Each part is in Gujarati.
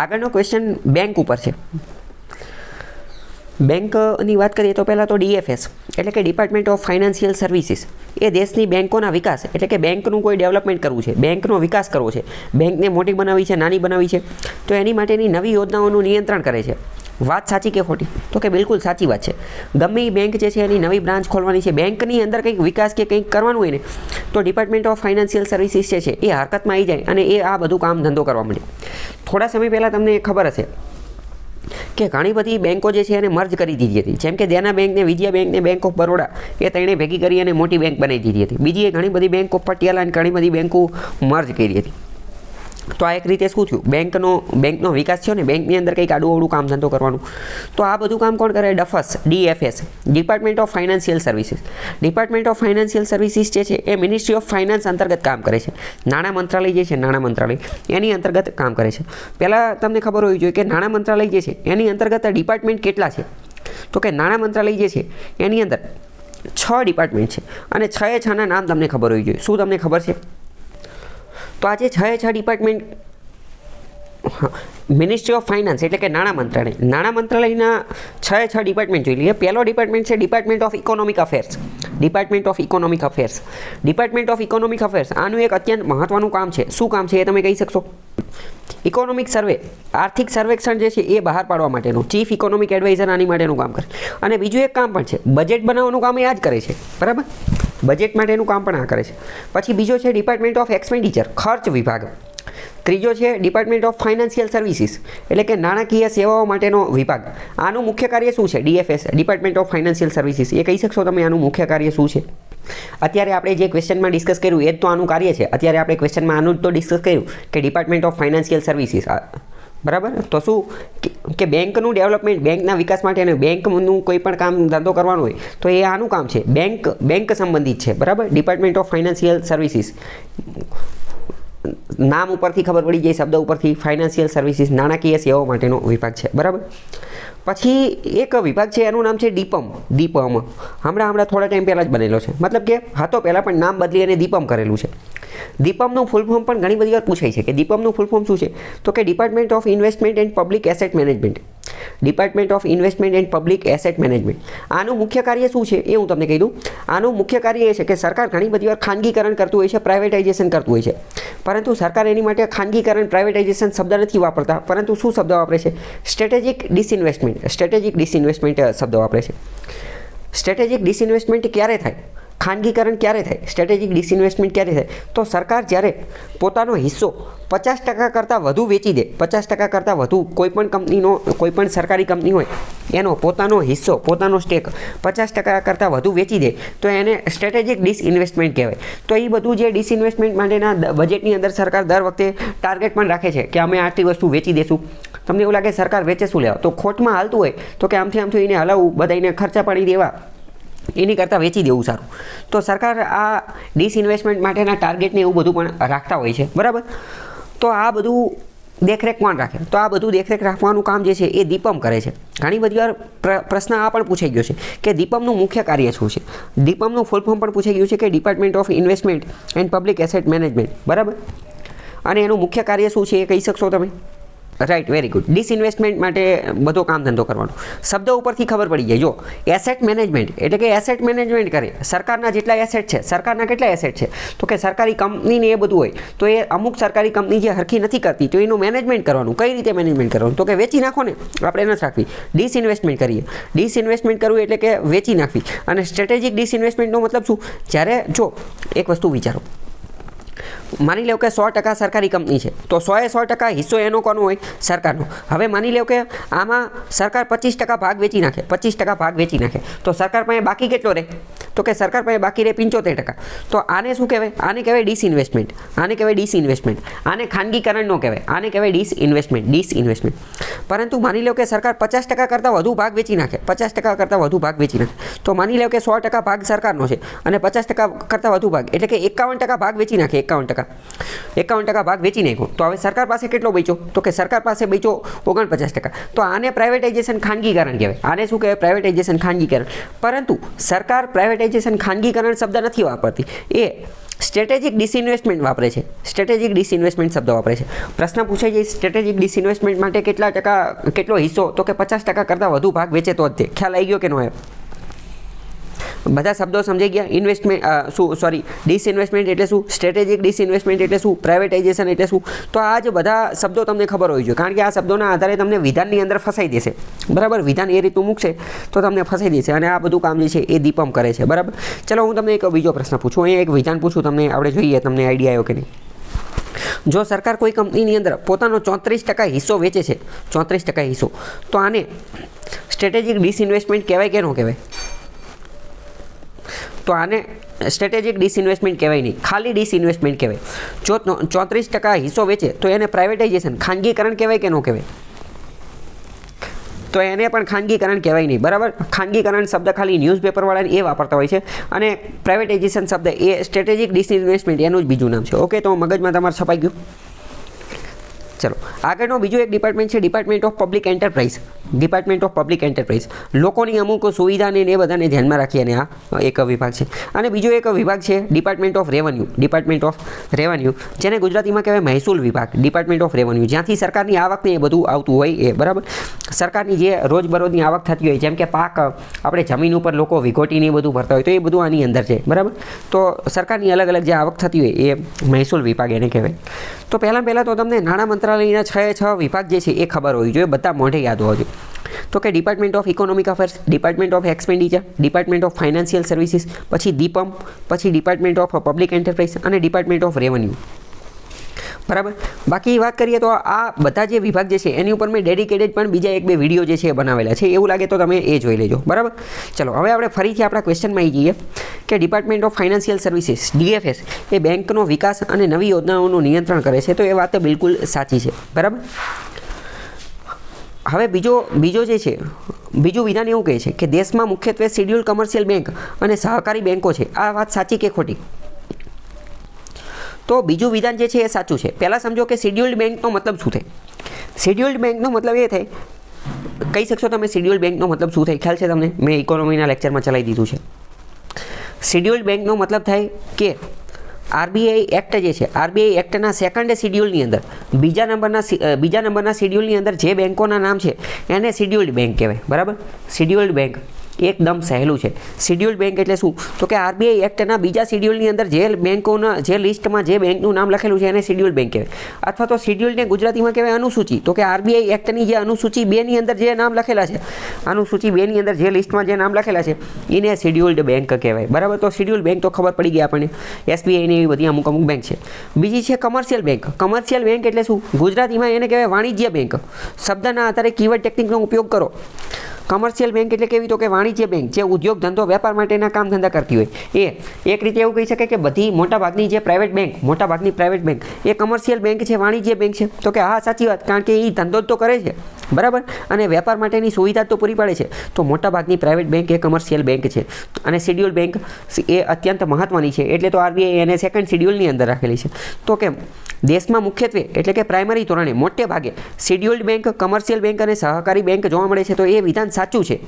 આગળનો ક્વેશ્ચન બેંક ઉપર છે. બેંકની વાત કરીએ તો પહેલાં તો ડીએફએસ એટલે કે ડિપાર્ટમેન્ટ ઓફ ફાઇનાન્શિયલ સર્વિસીસ એ દેશની બેંકોના વિકાસ, એટલે કે બેંકનું કોઈ ડેવલપમેન્ટ કરવું છે, બેંકનો વિકાસ કરવો છે. બેંકને મોટી બનાવી છે, નાની બનાવી છે. તો એની માટેની નવી યોજનાઓનું નિયંત્રણ કરે છે. વાત સાચી કે ખોટી? તો કે બિલકુલ સાચી વાત છે. ગમે એ બેંક જે છે એની નવી બ્રાન્ચ ખોલવાની છે બેંકની અંદર કંઈક વિકાસ કે કંઈક કરવાનું હોય ને, તો ડિપાર્ટમેન્ટ ઓફ ફાઇનાન્શિયલ સર્વિસીસ જે છે, એ હરકતમાં આવી જાય અને એ આ બધું કામ ધંધો કરવા માંડે. થોડા સમય પહેલાં તમને ખબર હશે કે ઘણી બધી બેંકો જે છે એને મર્જ કરી દીધી હતી. જેમ કે દેના બેંકને વિજયા બેંકને બેંક ઓફ બરોડા એ ત્રણે ભેગી કરી અને મોટી બેંક બનાવી દીધી હતી. બીજી એ ઘણી બધી બેંક ઓફ પટિયાલા અને ઘણી બધી બેંકો મર્જ કરી હતી. તો આ એક રીતે શું થયું? બેંકનો બેંકનો વિકાસ થયો ને બેંકની અંદર કંઈક આડું કામ ધંધો કરવાનું. તો આ બધું કામ કોણ કરે? ડફસ, DFS department of financial services department of financial services જે છે, એ મિનિસ્ટ્રી ઓફ ફાઇનાન્સ અંતર્ગત કામ કરે છે. નાણાં મંત્રાલય જે છે, નાણાં મંત્રાલય, એની અંતર્ગત કામ કરે છે. પહેલાં તમને ખબર હોવી જોઈએ કે નાણાં મંત્રાલય જે છે, એની અંતર્ગત ડિપાર્ટમેન્ટ કેટલા છે? તો કે નાણાં મંત્રાલય જે છે, એની અંદર છ ડિપાર્ટમેન્ટ છે. અને છ એ છના નામ તમને ખબર હોવી જોઈએ. શું તમને ખબર છે? તો આજે છ છ ડિપાર્ટમેન્ટ મિનિસ્ટ્રી ઓફ ફાઇનાન્સ એટલે કે નાણાં મંત્રાલય. નાણાં મંત્રાલયના છ છ ડિપાર્ટમેન્ટ જોઈ લઈએ. પહેલો ડિપાર્ટમેન્ટ છે department of economic affairs department of economic affairs department of economic affairs આનું એક અત્યંત મહત્ત્વનું કામ છે. શું કામ છે એ તમે કહી શકશો? ઇકોનોમિક સર્વે આર્થિક સર્વેક્ષણ જે છે એ બહાર પાડવા માટેનું. ચીફ ઇકોનોમિક એડવાઇઝર આની માટેનું કામ કરે. અને બીજું એક કામ પણ છે. બજેટ બનાવવાનું કામ એ આ જ કરે છે. બરાબર? બજેટ માટેનું કામ પણ આ કરે છે. પછી બીજો છે ડિપાર્ટમેન્ટ ઓફ એક્સપેન્ડિચર ખર્ચ વિભાગ. ત્રીજો છે ડિપાર્ટમેન્ટ ઓફ ફાઇનાન્શિયલ સર્વિસીસ એટલે કે નાણાકીય સેવાઓ માટેનો વિભાગ. આનું મુખ્ય કાર્ય શું છે? DFS department of financial services એ કહી શકશો તમે આનું મુખ્ય કાર્ય શું છે? અત્યારે આપણે જે ક્વેશ્ચનમાં ડિસ્કસ કર્યું, એ જ તો આનું કાર્ય છે. અત્યારે આપણે ક્વેશ્ચનમાં આનું જ તો ડિસ્કસ કર્યું કે ડિપાર્ટમેન્ટ ઓફ ફાઇનાન્શિયલ સર્વિસીસ બરાબર? તો શું? કે- બેંકનું ડેવલપમેન્ટ, બેંકના વિકાસ માટે અને બેંકનું કોઈ પણ કામ ધંધો કરવાનો હોય, તો એ આનું કામ છે. બેંક બેંક સંબંધિત છે, બરાબર? ડિપાર્ટમેન્ટ ઓફ ફાઇનાન્શિયલ સર્વિસીસ નામ ઉપરથી ખબર પડી જાય, શબ્દ ઉપરથી. ફાઇનાન્શિયલ સર્વિસીસ નાણાકીય સેવાઓ માટેનો વિભાગ છે, બરાબર? પછી એક વિભાગ છે, એનું નામ છે ડીપમ. દીપમ હમણાં હમણાં થોડા ટાઈમ પહેલાં જ બનેલો છે. મતલબ કે હતો પહેલાં પણ નામ બદલી અને દીપમ કરેલું છે. દીપમનું ફૂલ ફોર્મ પણ ઘણી બધી વાર પૂછાય છે કે દીપમનું ફૂલ ફોર્મ શું છે? તો કે department of investment and public asset management department of investment and public asset management આનું મુખ્ય કાર્ય શું છે? એ હું તમને કહી દઉં. આનું મુખ્ય કાર્ય એ છે કે સરકાર ઘણી બધી વાર ખાનગીકરણ કરતું હોય છે પ્રાઇવેટાઇઝેશન કરતું હોય છે. પરંતુ સરકાર એની માટે ખાનગીકરણ પ્રાઇવેટાઇઝેશન શબ્દ નથી વાપરતા. પરંતુ શું શબ્દ વાપરે છે? સ્ટ્રેટેજિક ડિસઇન્વેસ્ટમેન્ટ સ્ટ્રેટેજિક ડિસઇન્વેસ્ટમેન્ટ શબ્દ વાપરે છે. સ્ટ્રેટેજિક ડિસઇન્વેસ્ટમેન્ટ ક્યારે થાય? ખાનગીકરણ ક્યારે થાય? સ્ટ્રેટેજિક ડિસઇન્વેસ્ટમેન્ટ ક્યારે થાય? તો સરકાર જ્યારે પોતાનો હિસ્સો પચાસ ટકા કરતાં વધુ વેચી દે, પચાસ ટકા કરતાં વધુ કોઈપણ કંપનીનો કોઈપણ સરકારી કંપની હોય, એનો પોતાનો હિસ્સો, પોતાનો સ્ટેક પચાસ ટકા કરતાં વધુ વેચી દે, તો એને સ્ટ્રેટેજિક ડિસઇન્વેસ્ટમેન્ટ કહેવાય. તો એ બધું જે ડિસઇન્વેસ્ટમેન્ટ માટેના બજેટની અંદર સરકાર દર વખતે ટાર્ગેટ પણ રાખે છે કે અમે આટલી વસ્તુ વેચી દેશું. તમને એવું લાગે સરકાર વેચે શું લેવા? તો ખોટમાં હાલતું હોય તો કે આમથી આમથી એને હલાવવું બધાને ખર્ચા પાડી દેવા. એની કરતાં વેચી દેવું સારું. તો સરકાર આ ડિસઇન્વેસ્ટમેન્ટ માટેના ટાર્ગેટને એવું બધું પણ રાખતા હોય છે. બરાબર? તો આ બધું દેખરેખ કોણ રાખે? તો આ બધું દેખરેખ રાખવાનું કામ જે છે એ દીપમ કરે છે. ઘણી બધી વાર પ્ર- પ્રશ્ન આ પણ પૂછાઈ ગયો છે કે દીપમનું મુખ્ય કાર્ય શું છે? દીપમનું ફૂલ ફોર્મ પણ પૂછાઈ ગયું છે કે department of investment and public asset management બરાબર? અને એનું મુખ્ય કાર્ય શું છે એ કહી શકશો તમે? રાઈટ વેરી ગુડ ડિસઇન્વેસ્ટમેન્ટ માટે બધો કામ ધંધો કરવાનો. શબ્દ ઉપરથી ખબર પડી જાય જો એસેટ મેનેજમેન્ટ એટલે કે એસેટ મેનેજમેન્ટ કરે. સરકારના જેટલા એસેટ છે, સરકારના કેટલા એસેટ છે? તો કે સરકારી કંપનીને એ બધું હોય, તો એ અમુક સરકારી કંપની જે હરખી નથી કરતી, તો એનું મેનેજમેન્ટ કરવાનું. કઈ રીતે મેનેજમેન્ટ કરવાનું? તો કે વેચી નાખો ને. આપણે નથી રાખવી. ડિસઇન્વેસ્ટમેન્ટ કરીએ. ડિસઇન્વેસ્ટમેન્ટ કરવું એટલે કે વેચી નાખવી. અને સ્ટ્રેટેજિક ડિસઇન્વેસ્ટમેન્ટનો મતલબ શું? જ્યારે, જો, એક વસ્તુ વિચારો. માની લો કે સો ટકા સરકારી કંપની છે, તો સોએ સો ટકા હિસ્સો એનો કોનો હોય? સરકારનો. હવે માની લો કે આમાં સરકાર પચીસ ટકા ભાગ વેચી નાખે, પચીસ ટકા ભાગ વેચી નાખે. તો સરકાર પાસે બાકી કેટલો રહે? તો કે સરકાર પાસે બાકી રહે પંચોતેર ટકા. તો આને શું કહેવાય? આને કહેવાય ડિસઇન્વેસ્ટમેન્ટ. આને કહેવાય ડિસઇન્વેસ્ટમેન્ટ. આને ખાનગીકરણ નો કહેવાય. આને કહેવાય ડિસઇન્વેસ્ટમેન્ટ. ડિસઇન્વેસ્ટમેન્ટ. પરંતુ માની લો કે સરકાર પચાસ ટકા કરતાં વધુ ભાગ વેચી નાખે. પચાસ ટકા કરતાં વધુ ભાગ વેચી નાખે. તો માની લો કે સો ટકા ભાગ સરકારનો છે અને પચાસ ટકા કરતાં વધુ ભાગ. એટલે કે એકાવન ટકા ભાગ વેચી નાખે, એકાવન ટકા. એકાવન ટકા ભાગ વેચી નાખ્યો. તો હવે સરકાર પાસે કેટલો બચ્યો? તો કે સરકાર પાસે બચ્યો ઓગણપચાસ ટકા. તો આને પ્રાઇવેટાઇઝેશન ખાનગીકરણ કહેવાય. આને શું કહેવાય? પ્રાઇવેટાઇઝેશન ખાનગીકરણ. પરંતુ સરકાર પ્રાઇવેટાઇઝેશન ખાનગીકરણ શબ્દ નથી વાપરતી. એ સ્ટ્રેટેજિક ડિસઇન્વેસ્ટમેન્ટ વાપરે છે. સ્ટ્રેટેજિક ડિસઇન્વેસ્ટમેન્ટ શબ્દ વાપરે છે. પ્રશ્ન પૂછાય છે સ્ટ્રેટેજિક ડિસઇન્વેસ્ટમેન્ટ માટે કેટલા ટકા, કેટલો હિસ્સો? તો કે પચાસ ટકા કરતાં વધુ ભાગ વેચે તો જ તે. ખ્યાલ આવી ગયો કે નો આવ્યો બધા શબ્દો સમજાઈ ગયા. ઇન્વેસ્ટમેન્ટ શું સોરી ડિસઇન્વેસ્ટમેન્ટ એટલે શું? સ્ટ્રેટેજિક ડિસઇન્વેસ્ટમેન્ટ એટલે શું? પ્રાઇવેટાઇઝેશન એટલે શું? તો આ જ બધા શબ્દો તમને ખબર હોવી જોઈએ. કારણ કે આ શબ્દોના આધારે તમને વિધાનની અંદર ફસાઈ દેશે. બરાબર? વિધાન એ રીતનું મૂકશે તો તમને ફસાઈ દેશે. અને આ બધું કામ જે છે એ દીપમ કરે છે. બરાબર? ચલો, હું તમને એક બીજો પ્રશ્ન પૂછું. અહીંયા એક વિધાન પૂછું. તમને આપણે જોઈએ તમને આઈડિયા આવ્યો કે નહીં. જો સરકાર કોઈ કંપનીની અંદર પોતાનો ચોત્રીસ ટકા હિસ્સો વેચે છે, ચોત્રીસ ટકા હિસ્સો, તો આને સ્ટ્રેટેજિક ડિસઇન્વેસ્ટમેન્ટ કહેવાય કે ન કહેવાય? તો આને સ્ટ્રેટેજિક ડિસઇન્વેસ્ટમેન્ટ કહેવાય નહીં, ખાલી ડિસઇન્વેસ્ટમેન્ટ કહેવાય. જો ચોત્રીસ ટકા હિસ્સો વેચે, તો એને પ્રાઇવેટાઇઝેશન ખાનગીકરણ કહેવાય કે ન કહેવાય? તો એને પણ ખાનગીકરણ કહેવાય નહીં, બરાબર? ખાનગીકરણ શબ્દ ખાલી ન્યૂઝપેપરવાળાને એ વાપરતા હોય છે. અને પ્રાઇવેટાઇઝેશન શબ્દ એ સ્ટ્રેટેજિક ડિસઇન્વેસ્ટમેન્ટ એનું જ બીજું નામ છે. ઓકે તો મગજમાં તમારે છપાઈ ગયું. ચલો, આગળનો બીજો એક ડિપાર્ટમેન્ટ છે department of public enterprise department of public enterprise લોકોની અમુક સુવિધાને એ બધાને ધ્યાનમાં રાખી અને આ એક વિભાગ છે. અને બીજો એક વિભાગ છે department of revenue department of revenue જેને ગુજરાતીમાં કહેવાય મહેસૂલ વિભાગ. ડિપાર્ટમેન્ટ ઓફ રેવન્યુ જ્યાંથી સરકારની આવકને એ બધું આવતું હોય એ, બરાબર? સરકારની જે રોજબરોજની આવક થતી હોય, જેમ કે પાક, આપણે જમીન ઉપર લોકો વિઘોટીને એ બધું ભરતા હોય, તો એ બધું આની અંદર છે, બરાબર? તો સરકારની અલગ અલગ જે આવક થતી હોય, એ મહેસૂલ વિભાગ એને કહેવાય. તો પહેલાં પહેલાં તો તમને નાણાં મંત્રાલયના છ છ વિભાગ જે છે એ ખબર હોવી જોઈએ, બધા મોઢે યાદ હોવા જોઈએ. તો કે department of economic affairs department of expenditure department of financial services પછી દીપમ પછી ડિપાર્ટમેન્ટ ઓફ પબ્લિક એન્ટરપ્રાઇઝ અને ડિપાર્ટમેન્ટ ઓફ રેવન્યુ બરાબર? બાકી વાત કરીએ તો આ બધા જે વિભાગ જે છે, એની ઉપર મેં ડેડિકેટેડ પણ બીજા એક બે વીડિયો જે છે બનાવેલા છે. એવું લાગે તો તમે એ જોઈ લેજો. બરાબર? ચલો, હવે આપણે ફરીથી આપણા ક્વેશ્ચનમાં આવી જઈએ કે department of financial services DFS એ બેંકનો વિકાસ અને નવી યોજનાઓનું નિયંત્રણ કરે છે. તો એ વાત બિલકુલ સાચી છે. બરાબર? હવે બીજો બીજો જે છે, બીજું વિધાન એવું કહે છે કે દેશમાં મુખ્યત્વે શિડ્યુલ કમર્શિયલ બેંક અને સહકારી બેંકો છે. આ વાત સાચી કે ખોટી? તો બીજું વિધાન જે છે એ સાચું છે. પહેલાં સમજો કે શિડ્યુલ્ડ બેંકનો મતલબ શું થાય? શિડ્યુલ્ડ બેંકનો મતલબ એ થાય, કહી શકશો તમે શિડ્યુલ્ડ બેંકનો મતલબ શું થાય? ખ્યાલ છે તમને? મેં ઇકોનોમીના લેક્ચરમાં ચલાવી દીધું છે. શિડ્યુલ્ડ બેંકનો મતલબ થાય કે આરબીઆઈ એક્ટ જે છે, આરબીઆઈ એક્ટના સેકન્ડ શિડ્યુલની અંદર, બીજા નંબરના બીજા નંબરના શિડ્યુલની અંદર જે બેંકોના નામ છે, એને શિડ્યુલ્ડ બેંક કહેવાય. બરાબર? શિડ્યુલ્ડ બેંક એકદમ સહેલું છે. શિડ્યુલ બેંક એટલે શું? તો કે આરબીઆઈ એક્ટના બીજા શિડ્યુલની અંદર જે બેંકોના, જે લિસ્ટમાં જે બેંકનું નામ લખેલું છે એને શિડ્યુલ બેંક કહેવાય. અથવા તો શિડ્યુલને ગુજરાતીમાં કહેવાય અનુસૂચિ. તો કે આરબીઆઈ એક્ટની જે અનુસૂચિ બેની અંદર જે નામ લખેલા છે, અનુસૂચિ બેની અંદર જે લિસ્ટમાં જે નામ લખેલા છે, એને શિડ્યુલ્ડ બેંક કહેવાય. બરાબર? તો શિડ્યુલ બેંક તો ખબર પડી ગઈ આપણને. એસબીઆઈની એવી બધી અમુક અમુક બેંક છે. બીજી છે કમર્શિયલ બેંક કમર્શિયલ બેંક એટલે શું? ગુજરાતીમાં એને કહેવાય વાણિજ્ય બેંક શબ્દના આધારે કીવર્ડ ટેકનિકનો ઉપયોગ કરો. કમર્શિયલ બેંક એટલે કેવી તો કે વાણિજ્ય બેંક જે ઉદ્યોગ, ધંધો, વેપાર માટેના કામ ધંધા કરતી હોય. એ એક રીતે એવું કહી શકાય કે બધી મોટાભાગની જે પ્રાઇવેટ બેંક મોટાભાગની પ્રાઇવેટ બેંક એ કમર્શિયલ બેંક છે, વાણિજ્ય બેંક છે. તો કે હા, સાચી વાત, કારણ કે એ ધંધો જ તો કરે છે. બરાબર? અને વેપાર માટેની સુવિધા તો પૂરી પાડે છે. તો મોટાભાગની પ્રાઇવેટ બેંક એ કમર્શિયલ બેંક છે. અને શેડ્યુલ બેંક એ અત્યંત મહત્ત્વની છે. એટલે તો આરબીઆઈ એને સેકન્ડ શેડ્યુલની અંદર રાખેલી છે. તો કેમ? દેશમાં મુખ્યત્વે, એટલે કે પ્રાઇમરી ધોરણે મોટે ભાગે શેડ્યુલ્ડ બેંક કમર્શિયલ બેંક અને સહકારી બેંક જોવા મળે છે તો એ વિધાન સાચું છે.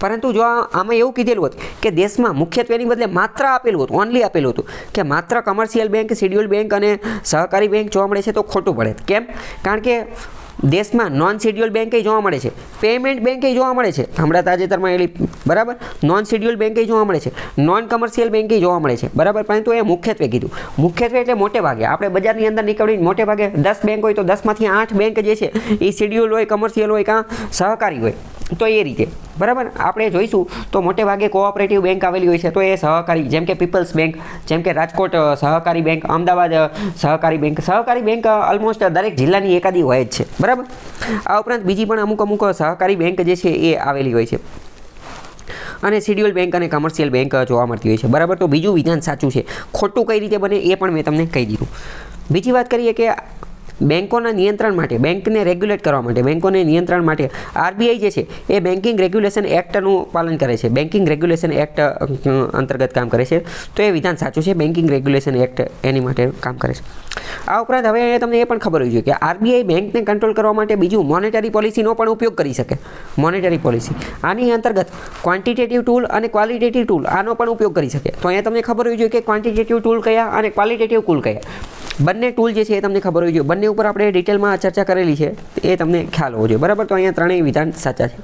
પરંતુ જો આમાં એવું કીધેલું હોત કે દેશમાં મુખ્યત્વેની બદલે માત્ર આપેલું હતું ઓનલી આપેલું હતું, કે માત્ર કમર્શિયલ બેંક શેડ્યુલ બેંક અને સહકારી બેંક જોવા મળે છે તો ખોટું પડે. કેમ? કારણ કે દેશમાં નોન શેડ્યુલ બેંકે જોવા મળે છે. પેમેન્ટ બેંકે જોવા મળે છે. હમણાં તાજેતરમાં એલી, બરાબર? નોન શેડ્યુલ બેંકે જોવા મળે છે. નોન કમર્શિયલ બેંકે જોવા મળે છે. બરાબર? પરંતુ એ મુખ્યત્વે કીધું. મુખ્યત્વે એટલે મોટે ભાગે. આપણે બજારની અંદર નીકળીને મોટે ભાગે દસ બેંક હોય તો દસમાંથી આઠ બેંક જે છે એ શેડ્યુલ હોય કમર્શિયલ હોય, કાં સહકારી હોય, તો એ રીતે. બરાબર? આપણે જોઈશું. તો મોટે ભાગે કોઓપરેટિવ બેંક આવેલી હોય છે, તો એ સહકારી, જેમ કે પીપલ્સ બેંક જેમ કે રાજકોટ સહકારી બેંક અમદાવાદ સહકારી બેંક સહકારી બેંક ઓલમોસ્ટ દરેક જિલ્લાની એકાદી હોય જ છે. બરાબર? આ ઉપરાંત બીજી પણ અમુક અમુક સહકારી બેંક જે છે, એ આવેલી હોય છે. અને શિડ્યુઅલ બેંક અને કમર્શિયલ બેંક જોવા મળતી હોય છે. બરાબર? તો બીજું વિધાન સાચું છે. ખોટું કઈ રીતે બને એ પણ મેં તમને કહી દીધું. બીજી વાત કરીએ કે બેંકોના નિયંત્રણ માટે, બેંકને રેગ્યુલેટ કરવા માટે બેન્કોને નિયંત્રણ માટે આરબીઆઈ જે છે, એ બેન્કિંગ રેગ્યુલેશન એક્ટનું પાલન કરે છે. બેન્કિંગ રેગ્યુલેશન એક્ટ અંતર્ગત કામ કરે છે. તો એ વિધાન સાચું છે. બેન્કિંગ રેગ્યુલેશન એક્ટ એની માટે કામ કરે છે. આ ઉપરાંત હવે તમને એ પણ ખબર હોવી જોઈએ કે આરબીઆઈ બેંકને કંટ્રોલ કરવા માટે બીજું મોનેટરી પોલિસીનો પણ ઉપયોગ કરી શકે. મોનેટરી પોલિસી આની અંતર્ગત ક્વોન્ટિટેટિવ ટૂલ અને ક્વોલિટેટિવ ટૂલ આનો પણ ઉપયોગ કરી શકે. તો અહીંયા તમને ખબર હોવી જોઈએ કે ક્વોન્ટિટેટિવ ટૂલ કયા અને ક્વોલિટેટિવ ટૂલ કયા. બંને ટૂલ જે છે એ તમને ખબર હોવી જોઈએ. બંને ઉપર આપણે ડિટેલમાં ચર્ચા કરેલી છે. એ તમને ખ્યાલ હોવો જોઈએ. બરાબર? તો અહીંયા ત્રણેય વિધાન સાચા છે.